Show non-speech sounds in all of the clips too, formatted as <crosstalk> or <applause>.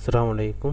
আসসালামু আলাইকুম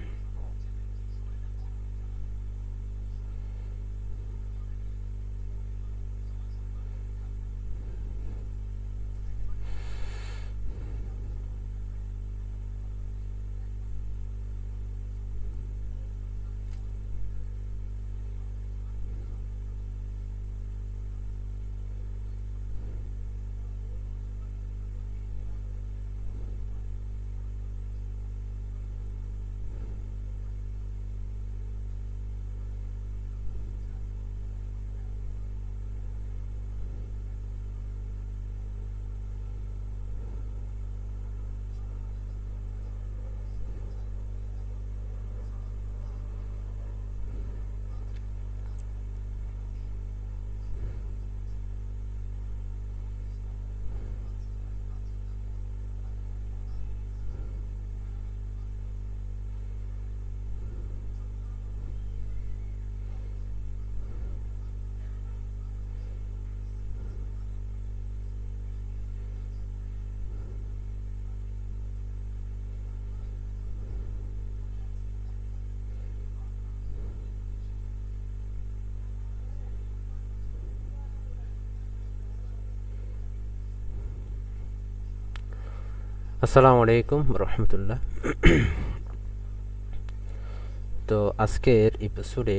আসসালামু আলাইকুম রহমতুল্লাহ। তো আজকের এপিসোডে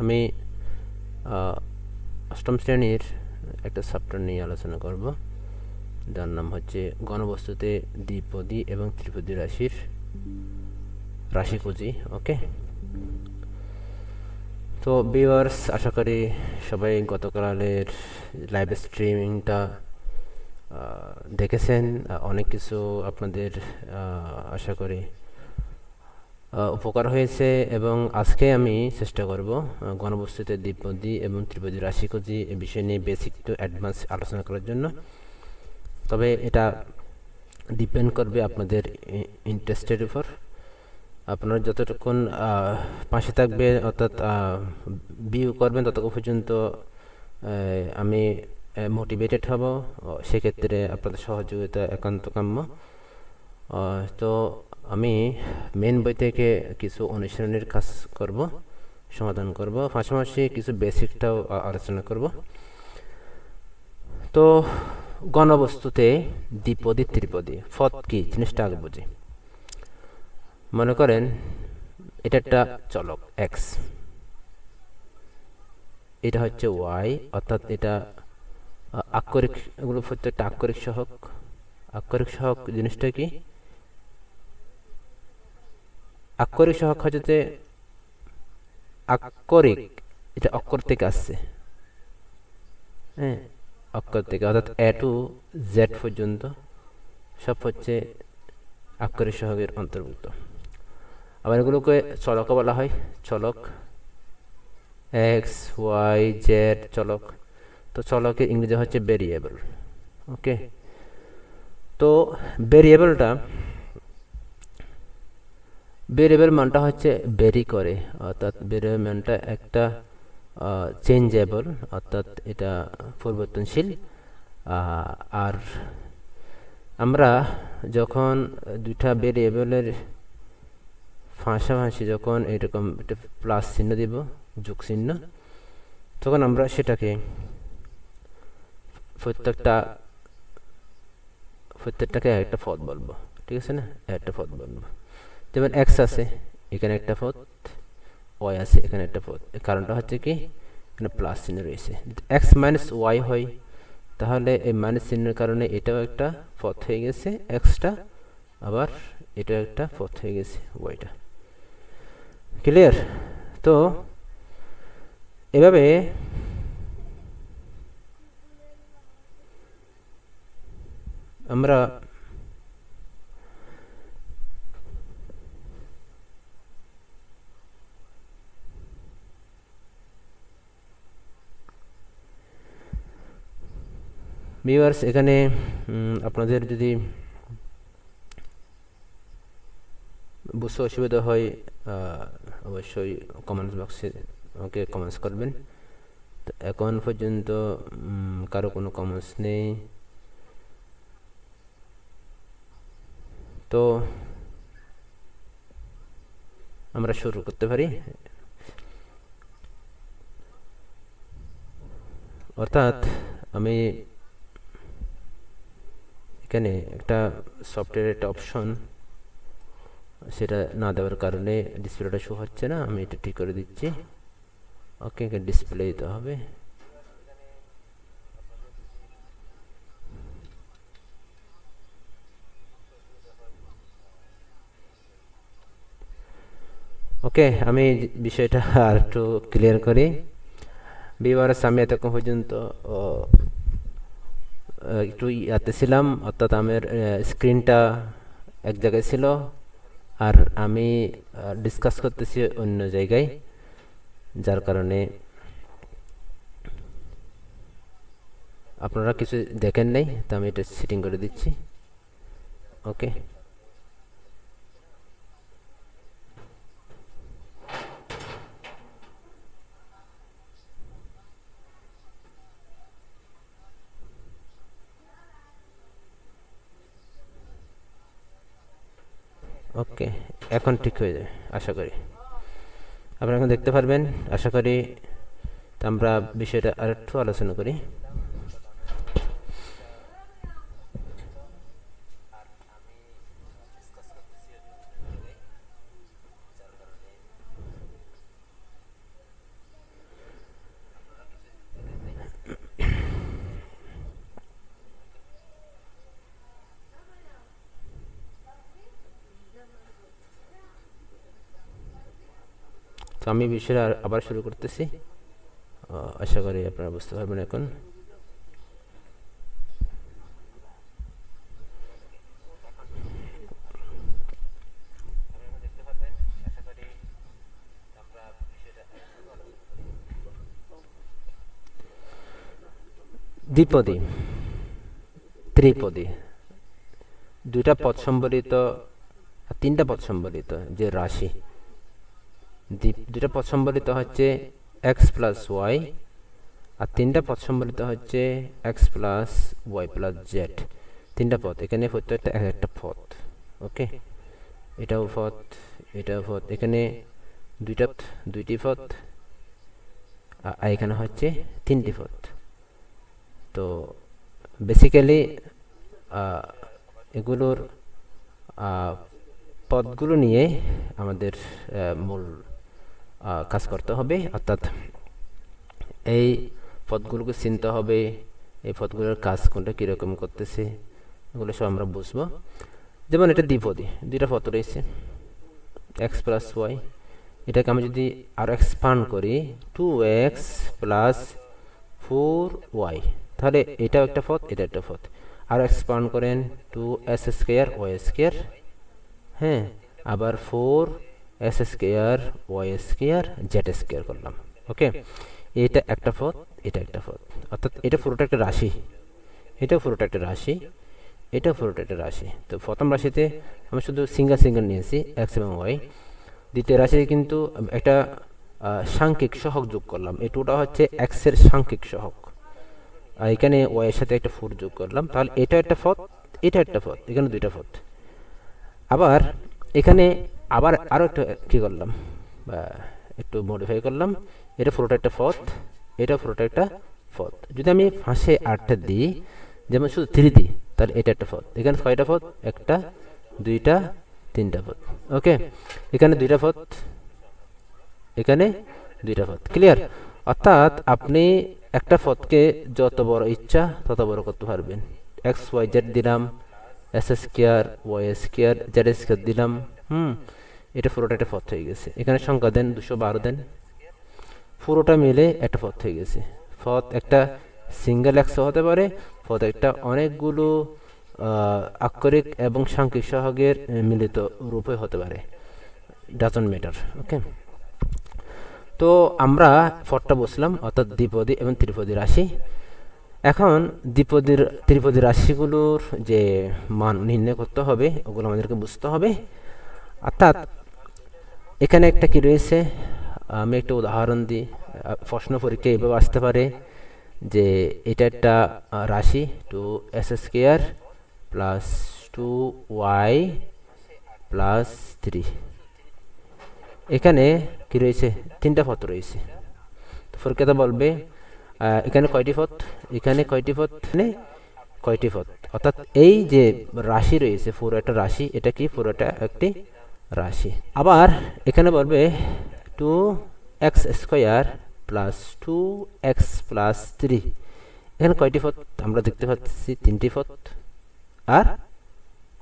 আমি অষ্টম শ্রেণির একটা চ্যাপ্টার নিয়ে আলোচনা করব। যার নাম হচ্ছে গণবস্তুতে দ্বিপদী এবং ত্রিপদী রাশির রাশিপুঁজি ওকে তো ভিউয়ার্স আশা করি সবাই গতকালের লাইভ স্ট্রিমিংটা দেখেছেন। অনেক কিছু আপনাদের আশা করি উপকার হয়েছে এবং আজকে আমি চেষ্টা করব গণবস্তুতে দ্বিপদী এবং ত্রিপদী রাশিকজি এ বিষয় নিয়ে বেসিক টু অ্যাডভান্স আলোচনা করার জন্য। তবে এটা ডিপেন্ড করবে আপনাদের ইন্টারেস্টের উপর। আপনারা যতটুকুন পাশে থাকবে, অর্থাৎ ভিউ করবেন ততক্ষণ পর্যন্ত আমি মোটিভেটেড হব। সেক্ষেত্রে আপনাদের সহযোগিতা একান্ত কাম্য। তো আমি মেন বই থেকে কিছু অনুশীলনের কাজ করব, সমাধান করব। পাশাপাশি কিছু বেসিকটাও আলোচনা করব। তো গণবস্তুতে দ্বিপদী, ত্রিপদী ফত কি? জিনিসটা আগে বুঝি। মনে করেন এটা একটা চলক এক্স এটা হচ্ছে ওয়াই অর্থাৎ এটা আক্ষরিক, এগুলো প্রত্যেকটা আক্ষরিক সহক। আক্ষরিক সহক জিনিসটা কি? আক্ষরিক সহক হচ্ছে আক্ষরিক, এটা অক্ষর থেকে আসছে। হ্যাঁ অক্ষর থেকে, অর্থাৎ এ টু জেড পর্যন্ত সব হচ্ছে আক্ষরিক সহগের অন্তর্ভুক্ত। আবার এগুলোকে চলকও বলা হয়, চলক এক্স, ওয়াই, জেড, চলক। তো চলকের ইংরেজি হচ্ছে ভেরিয়েবল ওকে? তো ভেরিয়েবলটা ভেরিয়েবল মানটা হচ্ছে ভেরি করে, অর্থাৎ ভেরিয়েবল মানটা একটা চেঞ্জেবল অর্থাৎ এটা পরিবর্তনশীল। আর আমরা যখন দুইটা ভেরিয়েবলের ফাঁসাফাঁসি যখন এরকম একটা প্লাস চিহ্ন দিব, যোগ চিহ্ন, তখন আমরা সেটাকে প্রত্যেকটা, প্রত্যেকটাকে একটা পদ বলব, ঠিক আছে না? একটা পদ বলব। যেমন এক্স আছে, এখানে একটা পদ ওয়াই আছে, এখানে একটা এর কারণটা হচ্ছে কি? এখানে প্লাস চিহ্ন রয়েছে। এক্স মাইনাস ওয়াই হয়, তাহলে এই মাইনাস চিহ্নের কারণে এটাও একটা পথ হয়ে গেছে এক্সটা আবার এটাও একটা পথ হয়ে গেছে ওয়াইটা ক্লিয়ার তো এভাবে আমরা ভিউয়ার্স এখানে আপনাদের যদি বুঝতে অসুবিধা হয় অবশ্যই কমেন্টস বক্সে আমাকে কমেন্টস করবেন। তো এখন পর্যন্ত কারও কোনো কমেন্টস নেই। তো আমরা শুরু করতে পারি। অর্থাৎ আমি এখানে একটা সফটওয়্যারের একটা অপশন সেটা না দেওয়ার কারণে ডিসপ্লেটা শো হচ্ছে না, আমি এটা ঠিক করে দিচ্ছি। ওকে ডিসপ্লে দিতে হবে। ওকে আমি বিষয়টা <laughs> আর একটু ক্লিয়ার করি। বিবারের আমি এতক্ষণ পর্যন্ত একটু ইয়াতে ছিলাম, অর্থাৎ আমার স্ক্রিনটা এক জায়গায় ছিল। আর আমি ডিসকাস করতেছি অন্য জায়গায়, যার কারণে আপনারা কিছু দেখেন নাই, তো আমি এটা সেটিং করে দিচ্ছি। ওকে ওকে এখন ঠিক হয়ে যাবে, আশা করি। আপনারা এখন দেখতে পারবেন, আশা করি তা আমরা বিষয়টা আরেকটু আলোচনা করি। তো আমি বিষয়টা আবার শুরু করতেছি। আশা করি আপনারা বুঝতে পারবেন এখন। দ্বিপদী। ত্রিপদী। দুইটা পদ সম্বলিত, তিনটা পদ সম্বলিত যে রাশি। দ্বি- দুইটা পদ সম্বলিত হচ্ছে এক্স প্লাস ওয়াই আর তিনটা পদ সম্বলিত হচ্ছে x plus y plus z তিনটা পথ এখানে প্রত্যেকটা এক একটা পথ ওকে? এটাও পথ এটাও পথ এখানে দুইটা পথ, দুইটি পথ আর এখানে হচ্ছে তিনটি পথ তো বেসিক্যালি এগুলোর পদগুলো নিয়ে আমাদের মূল কাজ করতে হবে, অর্থাৎ এই পদগুলোকে চিনতে হবে, এই পদগুলোর কাজ কোনটা কীরকম করতেছে, এগুলো সব আমরা বুঝব। যেমন এটা দ্বিপদী, দুইটা পদ রয়েছে এক্স প্লাস ওয়াই এটাকে আমি যদি আরও এক্সপান্ড করি two x plus four y তাহলে এটাও একটা পথ এটা একটা পথ আরও এক্সপান্ড করেন two s square y square হ্যাঁ আবার four s square y square z square করলাম ওকে এটা একটা পথ এটা একটা পথ। অর্থাৎ এটা পুরোটা একটা রাশি। এটা পুরোটা একটা রাশি এটা পুরোটা একটা রাশি। তো প্রথম রাশিতে আমি শুধু সিঙ্গেল সিঙ্গেল নিয়েছি এক্স এবং ওয়াই দ্বিতীয় রাশিতে কিন্তু একটা সাংখ্যিক সহগ যোগ করলাম। এই টুটা হচ্ছে এক্সের সাংখ্যিক সহগ আর এখানে ওয়াই এর সাথে একটা ফোর যোগ করলাম। তাহলে এটা একটা পথ এটা একটা পথ এখানে দুইটা পথ। আবার এখানে আবার আরও একটা, কী করলাম? বা, একটু মডিফাই করলাম। এটা পুরোটা একটা পথ এটা পুরোটা একটা পথ যদি আমি ফাঁসে আটটা দিই, যেমন শুধু থ্রি দিই, তাহলে এটা একটা পথ এখানে ছয়টা পথ একটা, দুইটা, তিনটা পথ ওকে এখানে দুইটা পথ এখানে দুইটা পথ ক্লিয়ার অর্থাৎ আপনি একটা পথকে যত বড় ইচ্ছা, তত বড় করতে পারবেন। এক্স ওয়াই জেড দিলাম s square y square z square দিলাম, হুম? এটা পুরোটা একটা পথ হয়ে গেছে। এখানে সংখ্যা দেন, দুশো বারো দেন। পুরোটা মিলে একটা পথ হয়ে গেছে। পথ একটা সিঙ্গেল একশো হতে পারে, পথ একটা অনেকগুলো আক্ষরিক এবং সাংখ্যিক সহগের মিলিত রূপে হতে পারে। Doesn't matter okay? তো আমরা ফটটা বসলাম, অর্থাৎ দ্বিপদী এবং ত্রিপদী রাশি। এখন দ্বিপদীর, ত্রিপদী রাশিগুলোর যে মান নির্ণয় করতে হবে, ওগুলো আমাদেরকে বুঝতে হবে। অর্থাৎ এখানে একটা কি রয়েছে? আমি একটা উদাহরণ দিই। প্রশ্ন পরীক্ষা এভাবে আসতে পারে যে এটা একটা রাশি two s square plus two y plus three এখানে কি রয়েছে? তিনটা পথ রয়েছে। তো পরীক্ষাতে বলবে এখানে কয়টি পথ? এখানে কয়টি পথ? মানে কয়টি পথ? অর্থাৎ এই যে রাশি রয়েছে, পুরো একটা রাশি, এটা কি? পুরোটা একটি রাশি। আবার এখানে বলবে two x square plus two x plus three এখানে কয়টি পথ? আমরা দেখতে পাচ্ছি তিনটি পথ। আর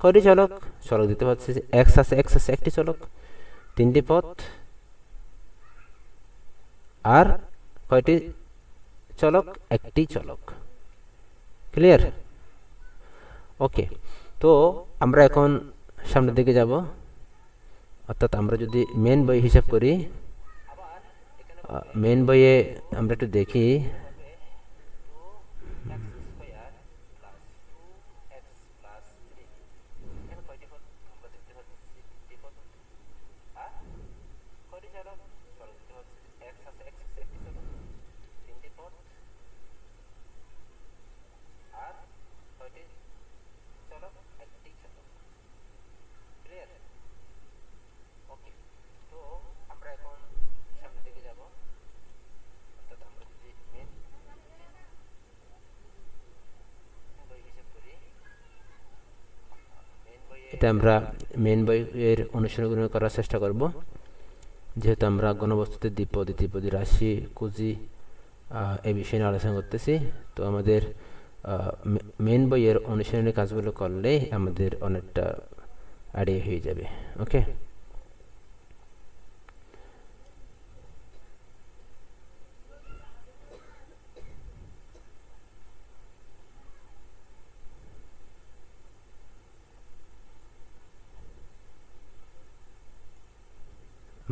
কয়টি চলক? চলক দেখতে পাচ্ছি এক্স আছে এক্স আছে, একটি চলক। তিনটি পথ। আর কয়টি চলক? একটি চলক। ক্লিয়ার ওকে তো আমরা এখন সামনের দিকে যাব। অর্থাৎ আমরা যদি মেন বই হিসাব করি মেন বইয়ে আমরা একটু দেখি এটা আমরা মেন বইয়ের অনুসরণ করার চেষ্টা করব, যেহেতু আমরা গণবস্তুতে দ্বিপদী ত্রিপদী রাশি, কুজি এ বিষয়ে নিয়ে আলোচনা করতেছি। তো আমাদের মেন বইয়ের অনুশীলনের কাজগুলো করলে আমাদের অনেকটা আইডিয়া হয়ে যাবে ওকে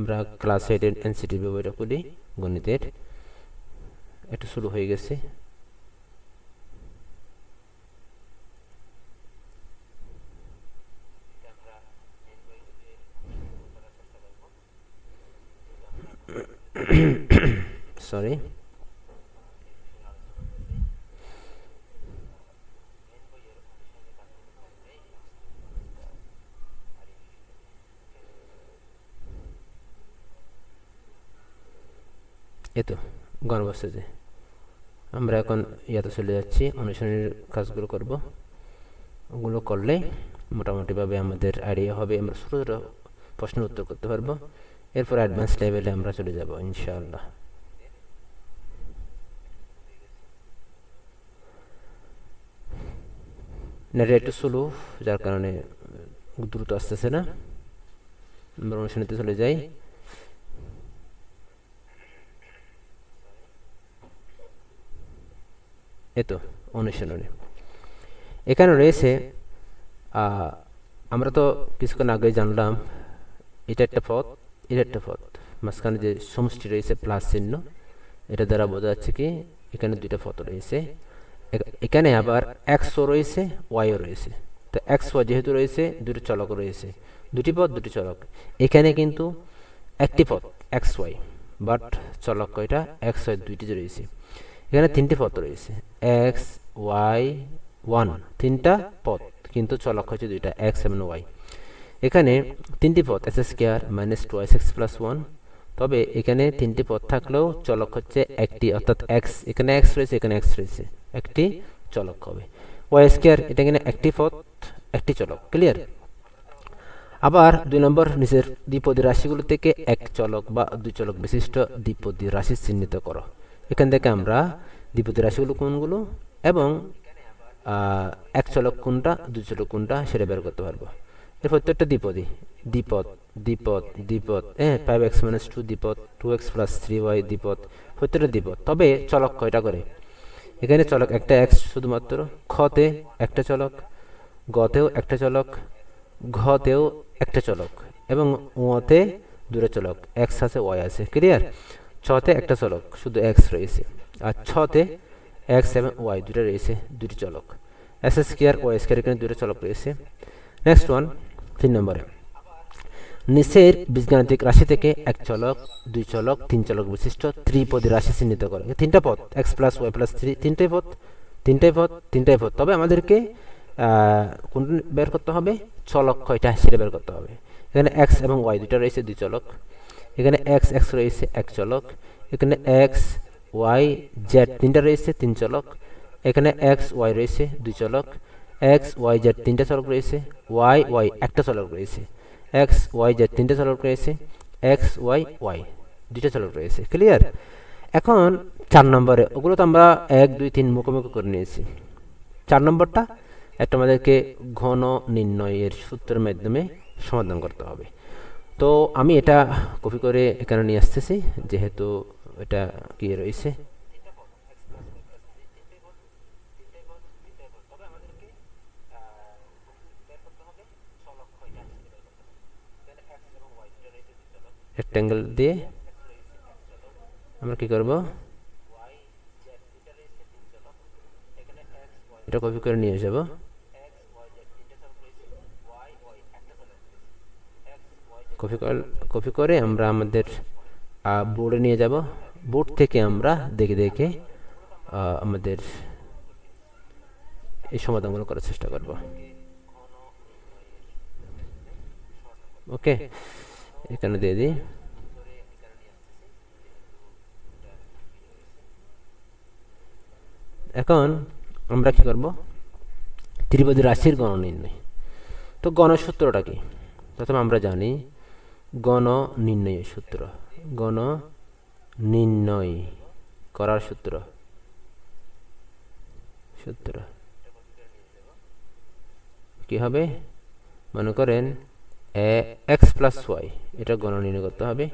আমরা ক্লাস এইটের এনসিটিভি বইটা করি গণিতের। এটা শুরু হয়ে গেছে সরি এতো গণবস্তুতে আমরা এখন ইয়াতে চলে যাচ্ছি অনুশীলনের কাজগুলো করব। ওগুলো করলে মোটামুটিভাবে আমাদের আইডিয়া হবে, আমরা ছোটো ছোটো প্রশ্নের উত্তর করতে পারব। এরপর অ্যাডভান্স লেভেলে আমরা চলে যাব, ইনশাআল্লাহ। নেটটা একটু স্লো যার কারণে দ্রুত আসতেছে না। আমরা অনুশীলনীতে চলে যাই। এতো, অনুশীলনী। এখানে রয়েছে আমরা তো কিছুক্ষণ আগে জানলাম, এটা একটা পথ, এটা একটা পথ। মাঝখানে যে সমষ্টি রয়েছে, প্লাস চিহ্ন, এটা দ্বারা বোঝা যাচ্ছে কি, এখানে দুইটা পথ রয়েছে। এখানে আবার এক্সও রয়েছে ওয়াইও রয়েছে। তো এক্স, ওয়াই যেহেতু রয়েছে, দুটি চলক রয়েছে। দুটি পথ, দুটি চলক। এখানে কিন্তু একটি পথ, এক্স, ওয়াই। বাট চলক কয়টা? এক্স, ওয়াই দুইটি রয়েছে। এখানে তিনটি পথ রয়েছে। এক্স ওয়াই ওয়ান তিনটা পথ কিন্তু চলক হচ্ছে দুইটা এক্স এবং ওয়াই এখানে তিনটি পথ s square minus two x plus one তবে এখানে তিনটি পথ থাকলেও চলক হচ্ছে একটি, অর্থাৎ এক্স এখানে এক্স রয়েছে, এখানে এক্স রয়েছে। একটি চলক হবে। ওয়াই স্কোয়ার এটা এখানে একটি পথ একটি চলক ক্লিয়ার আবার দুই নম্বর নিচের দ্বিপদী রাশিগুলো থেকে এক চলক বা দুই চলক বিশিষ্ট দ্বিপদী রাশি চিহ্নিত করো। এখান থেকে আমরা দ্বিপদী রাশিগুলো কোনগুলো এবং এক চলক কোনটা, দুই চলক কোনটা সেটা বের করতে পারব। এর প্রত্যেকটা দ্বিপদী, দ্বিপদ দ্বিপদ দ্বিপদ হ্যাঁ five x minus two দ্বিপদ two x plus three y দ্বিপদ, প্রত্যেকটা দ্বিপদ। তবে চলক কয়টা করে? এখানে চলক একটা এক্স শুধুমাত্র খতে একটা চলক, গতেও একটা চলক, ঘতেও একটা চলক এবং ওতে দুটো চলক এক্স আছে ওয়াই আছে ক্লিয়ার ছতে একটা চলক, শুধু এক্স রয়েছে, আর ছতে এক্স এবং ওয়াই দুটো রয়েছে, দুটি চলক। এস স্কোয়ার ওয়াই স্কোয়ার এখানে দুটো চলক রয়েছে। নেক্সট ওয়ান তিন নম্বরে। নিচের বীজগাণিতিক রাশি থেকে এক চলক, দুই চলক, তিন চলক বিশিষ্ট ত্রিপদী রাশি চিহ্নিত করে। তিনটা পথ x plus y plus three তিনটাই পথ তিনটাই পথ তিনটাই পথ তবে আমাদেরকে কোন বের করতে হবে? চলক কয়টা, সেটা বের করতে হবে। এখানে এক্স এবং ওয়াই দুইটা রয়েছে, দুই চলক। এখানে এক্স এক্স রয়েছে এক চলক। এখানে এক্স ওয়াই জেড তিনটা রয়েছে, তিন চলক। এখানে এক্স ওয়াই রয়েছে, দুই চলক। এক্স ওয়াই জেড তিনটা চলক রয়েছে ওয়াই ওয়াই একটা চলক রয়েছে। এক্স ওয়াই জেড তিনটা চলক রয়েছে এক্স ওয়াই ওয়াই দুইটা চলক রয়েছে। ক্লিয়ার এখন চার নম্বরে, ওগুলো তো আমরা এক, দুই, তিন মুখোমুখি করে নিয়েছি। চার নম্বরটা, একটা আমাদেরকে ঘন নির্ণয়ের সূত্রের মাধ্যমে সমাধান করতে হবে। তো আমি এটা কপি করে এখানে নিয়ে আসতেছি, যেহেতু এটা কি রয়েছে? রেক্ট্যাঙ্গেল দিয়ে আমরা কি করব? এটা কপি করে নিয়ে যাব। কপি কপি করে আমরা আমাদের বোর্ডে নিয়ে যাব। বোর্ড থেকে আমরা দেখে দেখে আমাদের এই সমাধানগুলো করার চেষ্টা করব। ওকে এখানে দিয়ে দিই। এখন আমরা কি করব? ত্রিপদী রাশির গণ নির্ণয় তো গণসূত্রটা কি? প্রথমে আমরা জানি গণ নির্ণয় সূত্র। গণ নির্ণয় করার সূত্র। সূত্র। কি হবে? মনে করেন এক্স প্লাস ওয়াই, এটা গণ নির্ণয় করতে হবে।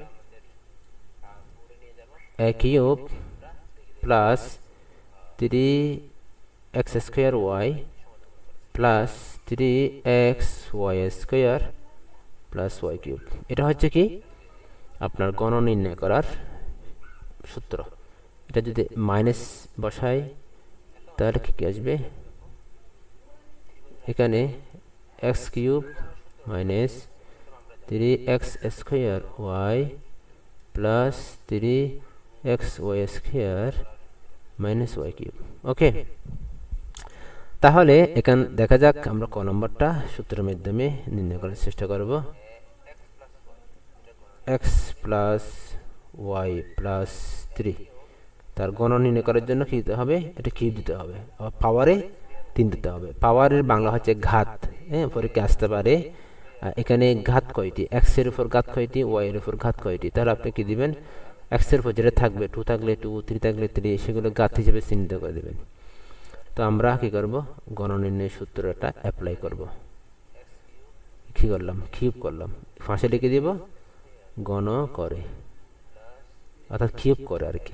A cube plus three x square y plus three x y square plus y cube এটা হচ্ছে কি? আপনার গণ নির্ণয় করার সূত্র। এটা যদি মাইনাস বসাই, তাহলে কী কী আসবে? এখানে x cube minus three x square y plus three x y square minus y cube okay তাহলে এখান দেখা যাক আমরা ক নম্বরটা সূত্রের মাধ্যমে নির্ণয় করার চেষ্টা করব। X plus y plus three তার গণ নির্ণয় করার জন্য কী দিতে হবে? এটা কিউব দিতে হবে? আবার পাওয়ারে তিন দিতে হবে। পাওয়ারের বাংলা হচ্ছে ঘাত হ্যাঁ? পরীক্ষা আসতে পারে। এখানে ঘাত কয়টি? এক্সের উপর ঘাত কয়টি? ওয়াইয়ের উপর ঘাত কয়টি? তাহলে আপনি কী দিবেন? এক্সের উপর যেটা থাকবে টু থাকলে টু থ্রি থাকলে থ্রি সেগুলো ঘাত হিসেবে চিহ্নিত করে দেবেন। তো আমরা কি করব? গণ নির্ণয় সূত্রটা অ্যাপ্লাই করব। কি করলাম? কিউব করলাম। ফাঁসে লিখে দিব। গণ করে। অর্থাৎ কিউব করে আর কি।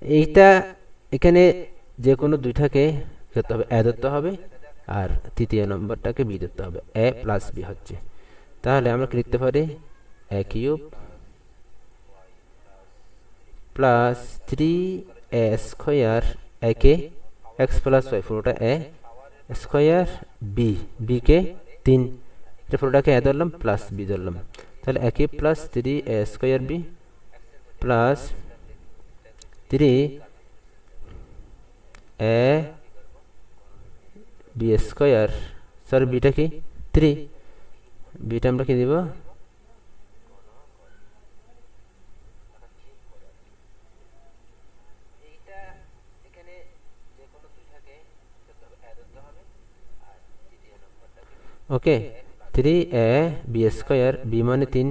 এইটা এখানে যে কোনো দুইটাকে কি করতে হবে। এ ধরতে হবে আর তৃতীয় নম্বরটাকে বি ধরতে হবে। এ প্লাস বি হচ্ছে। তাহলে আমরা লিখতে পারি? A cube plus three a square একে এক্স প্লাস ওয়াই পুরোটা এ স্কোয়ার বি বিকে তিন। এটা পুরোটাকে এ ধরলাম প্লাস বি ধরলাম। তাহলে একে plus three a square b plus three a b square sir beta কি? থ্রি বিটা আমরা কি দিব? Okay three a b square b মানে তিন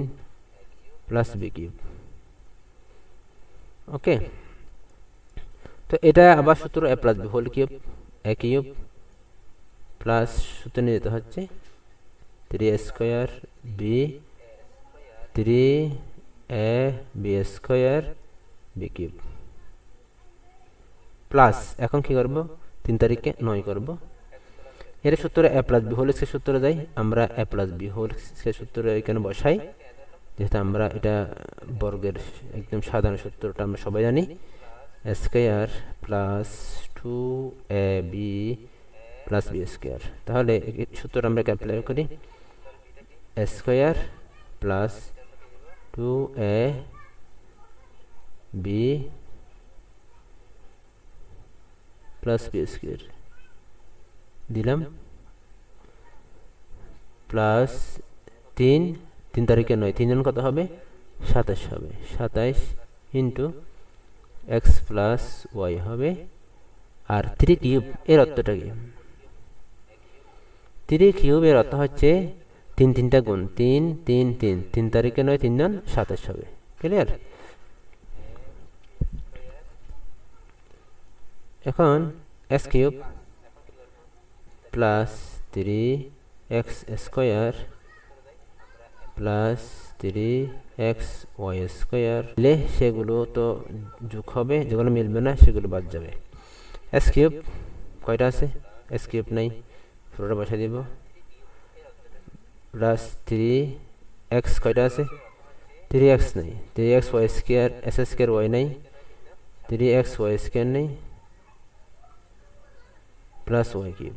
প্লাস বি কিউব ওকে তো এটা আবার সূত্র a plus b whole cube a cube plus সূত্র নিয়ে যেতে হচ্ছে three square b three a b square b cube plus এখন কি করব? তিন তারিখে নয় করব। এর সূত্র a plus b whole square সূত্রে যাই আমরা a plus b whole square সূত্র এখানে বসাই। যেহেতু আমরা এটা বর্গের একদম সাধারণ সূত্রটা আমরা সবাই জানি। Square plus two a b plus b square তাহলে এই সূত্রটা আমরা অ্যাপ্লাই করি। Square plus two a b plus b square দিলাম। প্লাস তিন তিন তারিখে নয় তিনজন কত হবে? সাতাশ হবে। সাতাইশ ইন্টু এক্স প্লাস ওয়াই হবে। আর থ্রি কিউব এর অর্থটা কি? থ্রি কিউব এর অর্থ হচ্ছে তিন তিনটা গুণ তিন তিন তিন। তিন তারিখে নয় তিনজন সাতাশ হবে। ক্লিয়ার এখন x cube plus three x square plus three x y square লে সেগুলো তো যোগ হবে, যেগুলো মিলবে না সেগুলো বাদ যাবে। এস কিউব কয়টা আছে? এস কিউব নাই, পুরোটা বসাই দিব। প্লাস থ্রি এক্স কয়টা আছে? থ্রি এক্স নেই three x y square s square y নাই থ্রি এক্স ওয়াই স্কোয়ার নেই প্লাস ওয়াই কিউব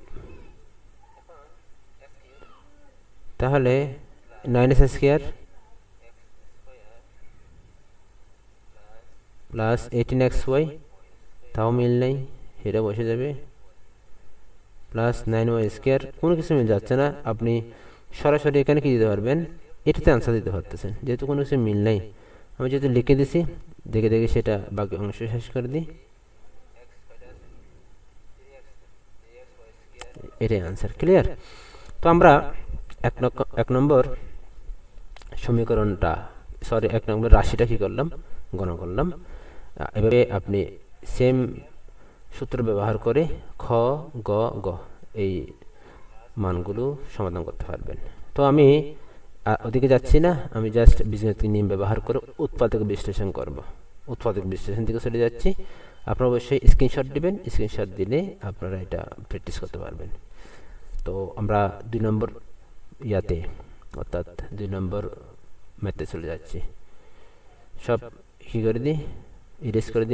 তাহলে nine s square plus eighteen x y তাও মিল নেই সেটা বসে যাবে। প্লাস নাইন ওয়াই স্কোয়ার কোনো কিছু মিল যাচ্ছে না, আপনি সরাসরি এখানে কি দিতে পারবেন? এটাতে আনসার দিতে পারতেছেন, যেহেতু কোনো কিছু মিল নেই। আমি যেহেতু লিখে দিছি, দেখে দেখে সেটা বাকি অংশ শেষ করে দিই। এটাই আনসার ক্লিয়ার তো আমরা এক এক নম্বর সমীকরণটা সরি এক নম্বর রাশিটা কি করলাম? গণনা করলাম। এভাবে আপনি সেম সূত্র ব্যবহার করে খ, গ গ এই মানগুলো সমাধান করতে পারবেন। তো আমি ওদিকে যাচ্ছি না, আমি জাস্ট বিজনেস নিয়ম ব্যবহার করে উৎপাদক বিশ্লেষণ করব। উৎপাদক বিশ্লেষণ দিকে চলে যাচ্ছি। আপনারা অবশ্যই স্ক্রিনশট দিবেন স্ক্রিনশট দিলে আপনারা এটা প্র্যাকটিস করতে পারবেন। তো আমরা দুই নম্বর ইয়াতে অর্থাৎ দুই নম্বর ম্যাথে চলে যাচ্ছি। সব কী করে দিই? ইরেজ করে দিই।